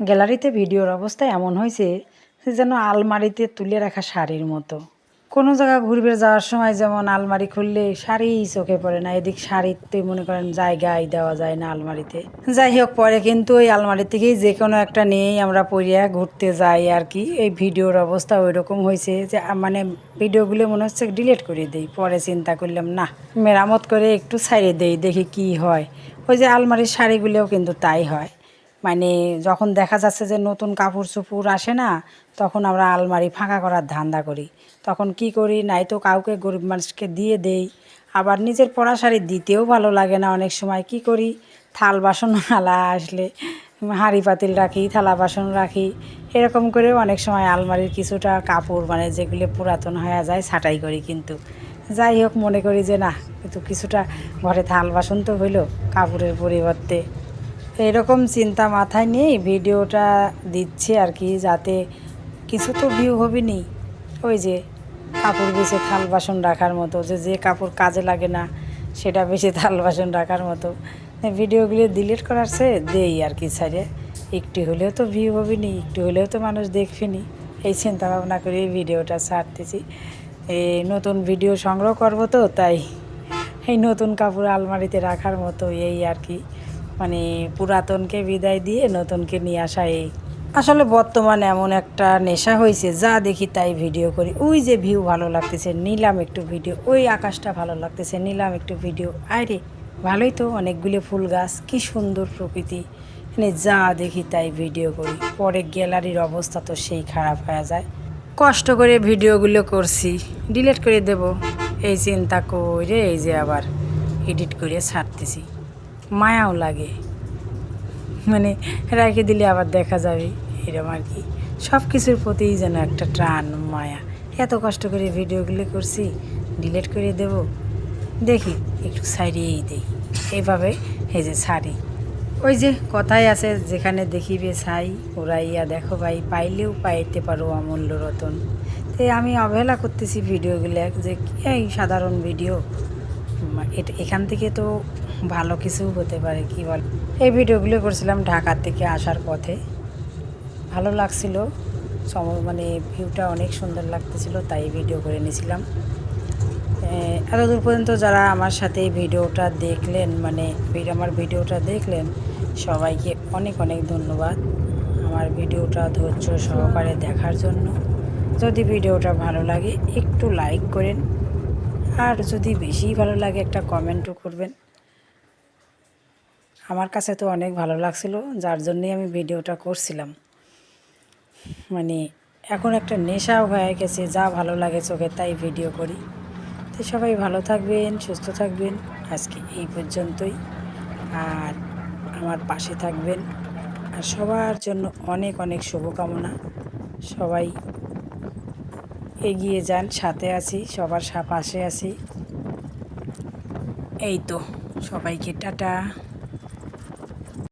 গ্যালারিতে ভিডিওর অবস্থা এমন হয়েছে যেন আলমারিতে তুলে রাখা শাড়ির মতো। কোনো জায়গা ঘুরবে যাওয়ার সময় যেমন আলমারি খুললে শাড়ি চোখে পড়ে না, এদিক শাড়িতে মনে করেন জায়গায় দেওয়া যায় না আলমারিতে। যাই হোক, পরে কিন্তু ওই আলমারি থেকেই যে কোনো একটা নিয়েই আমরা পরিয়া ঘুরতে যাই আর কি। এই ভিডিওর অবস্থা ওই রকম হয়েছে যে মানে ভিডিওগুলো মনে হচ্ছে ডিলিট করে দিই। পরে চিন্তা করলাম, না, মেরামত করে একটু ছাইড়ে দেই, দেখি কি হয়। ওই যে আলমারির শাড়িগুলোও কিন্তু তাই হয়। মানে যখন দেখা যাচ্ছে যে নতুন কাপড় চোপড় আসে না, তখন আমরা আলমারি ফাঁকা করার ধান্দা করি। তখন কি করি? নাই তো কাউকে গরিব মানুষকে দিয়ে দেই। আবার নিজের পড়া শাড়ি দিতেও ভালো লাগে না অনেক সময়। কি করি? থাল বাসন আলা আসলে হাঁড়ি পাতিল রাখি, থালা বাসন রাখি। এরকম করে অনেক সময় আলমারির কিছুটা কাপড় মানে যেগুলো পুরাতন হয়ে যায়, ছাটাই করি কিন্তু। যাই হোক, মনে করি যে না কিন্তু কিছুটা ঘরে থাল বাসন তো হইল কাপড়ের পরিবর্তে। এরকম চিন্তা মাথায় নিয়েই ভিডিওটা দিচ্ছে আর কি, যাতে কিছু তো ভিউ হবে নি ওই যে কাপড় বেছে থাল বাসন রাখার মতো, যে যে কাপড় কাজে লাগে না, সেটা বেশি থাল বাসন রাখার মতো। ভিডিওগুলো ডিলিট করার চেয়ে দেই আর কি সাইডে একটু হলেও তো ভিউ হবে নি একটু হলেও তো মানুষ দেখবে নি এই চিন্তা ভাবনা করে এই ভিডিওটা ছাড়তেছি। এই নতুন ভিডিও সংগ্রহ করব তো, তাই এই নতুন কাপড় আলমারিতে রাখার মতো এই আর কি। মানে পুরাতনকে বিদায় দিয়ে নতুনকে নিয়ে আসা এই। আসলে বর্তমানে এমন একটা নেশা হয়েছে যা দেখি তাই ভিডিও করি। ওই যে ভিউ ভালো লাগতেছে, নিলাম একটু ভিডিও। ওই আকাশটা ভালো লাগতেছে, নিলাম একটু ভিডিও। আরে ভালোই তো, অনেকগুলো ফুল গাছ, কি সুন্দর প্রকৃতি। মানে যা দেখি তাই ভিডিও করি। পরে গ্যালারির অবস্থা তো সেই খারাপ হয়ে যায়। কষ্ট করে ভিডিওগুলো করছি ডিলিট করে দেব। এই চিন্তা করে এই যে আবার এডিট করে ছাড়তেছি। মায়াও লাগে। মানে রেখে দিলে আবার দেখা যাবে এরকম আর কি। সব কিছুর প্রতিই যেন একটা টান মায়া। এত কষ্ট করে ভিডিওগুলো করছি, ডিলিট করে দেব। দেখি, একটু সাইডেই দিই। এইভাবে এই যে ছাড়ি। ওই যে কথাই আছে, যেখানে দেখিবে ছাই, উড়াইয়া দেখো ভাই, পাইলেও পাইতে পারো অমূল্য রতন। তাই আমি অবহেলা করতেছি ভিডিওগুলো, যে এই সাধারণ ভিডিও। এট- এখান থেকে তো ভালো কিছু হতে পারে, কি বল? এই ভিডিওগুলো করছিলাম ঢাকার থেকে আসার পথে। ভালো লাগছিল, সম মানে ভিউটা অনেক সুন্দর লাগতেছিল, তাই ভিডিও করে নিয়েছিলাম। এত দূর পর্যন্ত যারা আমার সাথে ভিডিওটা দেখলেন মানে আমার ভিডিওটা দেখলেন, সবাইকে অনেক অনেক ধন্যবাদ আমার ভিডিওটা ধৈর্য সহকারে দেখার জন্য। যদি ভিডিওটা ভালো লাগে, একটু লাইক করেন। আর যদি বেশি ভালো লাগে একটা কমেন্টও করবেন। আমার কাছে তো অনেক ভালো লাগছিল, যার জন্যই আমি ভিডিওটা করছিলাম। মানে এখন একটা নেশাও হয়ে গেছে, যা ভালো লাগে চোখে তাই ভিডিও করি। তো সবাই ভালো থাকবেন, সুস্থ থাকবেন, আজকে এই পর্যন্তই। আর আমার পাশে থাকবেন। আর সবার জন্য অনেক অনেক শুভকামনা। সবাই এগিয়ে যান সাথে আছি সবার পাশে আছি। এই তো সবাইকে টাটা।